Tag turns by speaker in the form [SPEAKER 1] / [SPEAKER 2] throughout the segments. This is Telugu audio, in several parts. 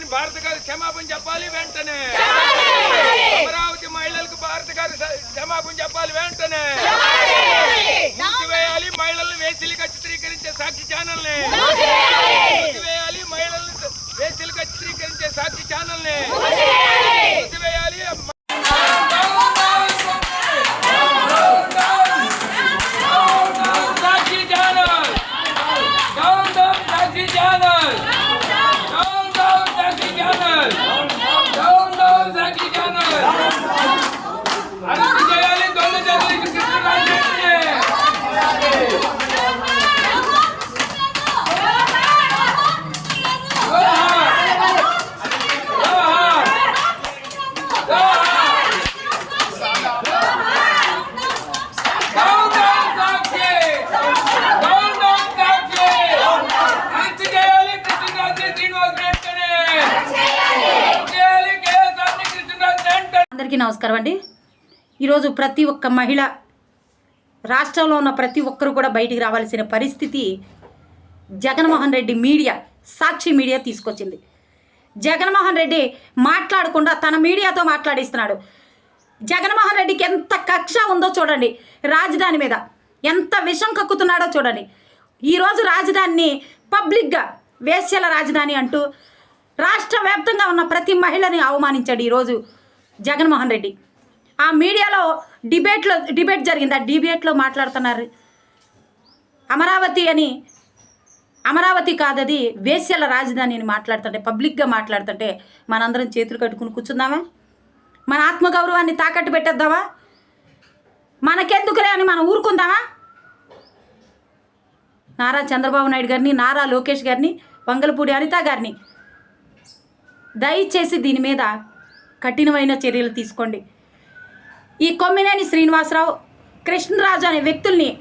[SPEAKER 1] రాజధాని భారత గారు క్షమాపణ చెప్పాలి వెంటనే. అమరావతి మహిళలకు భారత గారు క్షమాపణ చెప్పాలి వెంటనే. మూసివేయాలి మహిళలను వేసిలుగా చిత్రీకరించే సాక్షి ఛానల్
[SPEAKER 2] నమస్కారం అండి. ఈరోజు ప్రతి ఒక్క మహిళ రాష్ట్రంలో ఉన్న ప్రతి ఒక్కరు కూడా బయటికి రావాల్సిన పరిస్థితి జగన్మోహన్ రెడ్డి మీడియా సాక్షి మీడియా తీసుకొచ్చింది. జగన్మోహన్ రెడ్డి మాట్లాడకుండా తన మీడియాతో మాట్లాడిస్తున్నాడు. జగన్మోహన్ రెడ్డికి ఎంత కక్ష ఉందో చూడండి. రాజధాని మీద ఎంత విషం కక్కుతున్నాడో చూడండి. ఈరోజు రాజధానిని పబ్లిక్గా వేశ్యల రాజధాని అంటూ రాష్ట్ర వ్యాప్తంగా ఉన్న ప్రతి మహిళని అవమానించాడు ఈరోజు జగన్మోహన్ రెడ్డి. ఆ మీడియాలో డిబేట్లో డిబేట్ జరిగింది. ఆ డిబేట్లో మాట్లాడుతున్నారు. అమరావతి అని అమరావతి కాదది వేశ్యల రాజధాని అని మాట్లాడుతుంటే పబ్లిక్గా మాట్లాడుతుంటే మనందరం చేతులు కట్టుకుని కూర్చుందామా? మన ఆత్మగౌరవాన్ని తాకట్టు పెట్టేద్దామా? మనకెందుకులే అని మనం ఊరుకుందామా? నారా చంద్రబాబు నాయుడు గారిని నారా లోకేష్ గారిని వంగలపూడి అనిత గారిని దయచేసి దీని మీద కఠినమైన చర్యలు తీసుకోండి. ఈ కొమ్మినేని శ్రీనివాసరావు కృష్ణరాజు అనే వ్యక్తుల్ని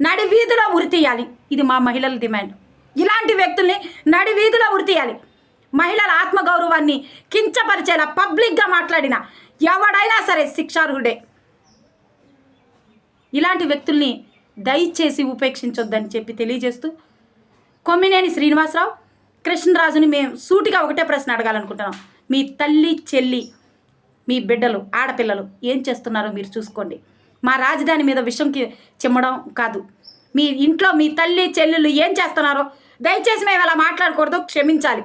[SPEAKER 2] నడి వీధిలో ఉరితీయాలి. ఇది మా మహిళల డిమాండ్. ఇలాంటి వ్యక్తుల్ని నడి వీధిలో ఉరితీయాలి. మహిళల ఆత్మగౌరవాన్ని కించపరిచేలా పబ్లిక్గా మాట్లాడిన ఎవడైనా సరే శిక్షార్హుడే. ఇలాంటి వ్యక్తుల్ని దయచేసి ఉపేక్షించొద్దని చెప్పి తెలియజేస్తూ కొమ్మినేని శ్రీనివాసరావు కృష్ణరాజుని మేము సూటిగా ఒకటే ప్రశ్న అడగాలనుకుంటున్నాం. మీ తల్లి చెల్లి మీ బిడ్డలు ఆడపిల్లలు ఏం చేస్తున్నారో మీరు చూసుకోండి. మా రాజధాని మీద విషంకి చిమ్మడం కాదు. మీ ఇంట్లో మీ తల్లి చెల్లెలు ఏం చేస్తున్నారో దయచేసి మేము ఎలా మాట్లాడకూడదు క్షమించాలి.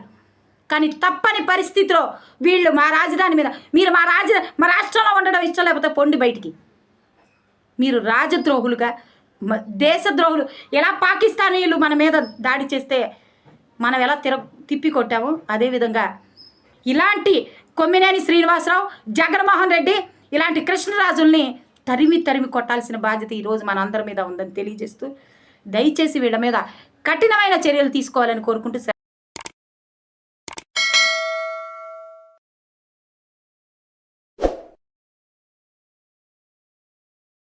[SPEAKER 2] కానీ తప్పని పరిస్థితిలో వీళ్ళు మా రాజధాని మీద మీరు మా రాజ మా రాష్ట్రంలో ఉండడం ఇష్టం లేకపోతే పొండి బయటికి. మీరు రాజద్రోహులుగా దేశద్రోహులు ఎలా పాకిస్తానీయులు మన మీద దాడి చేస్తే మనం ఎలా తిర తిప్పి కొట్టామో అదేవిధంగా ఇలాంటి కొమ్మినేని శ్రీనివాసరావు జగన్మోహన్ రెడ్డి ఇలాంటి కృష్ణరాజుల్ని తరిమి తరిమి కొట్టాల్సిన బాధ్యత ఈరోజు మన అందరి మీద ఉందని తెలియజేస్తూ దయచేసి వీళ్ళ మీద కఠినమైన చర్యలు తీసుకోవాలని కోరుకుంటూ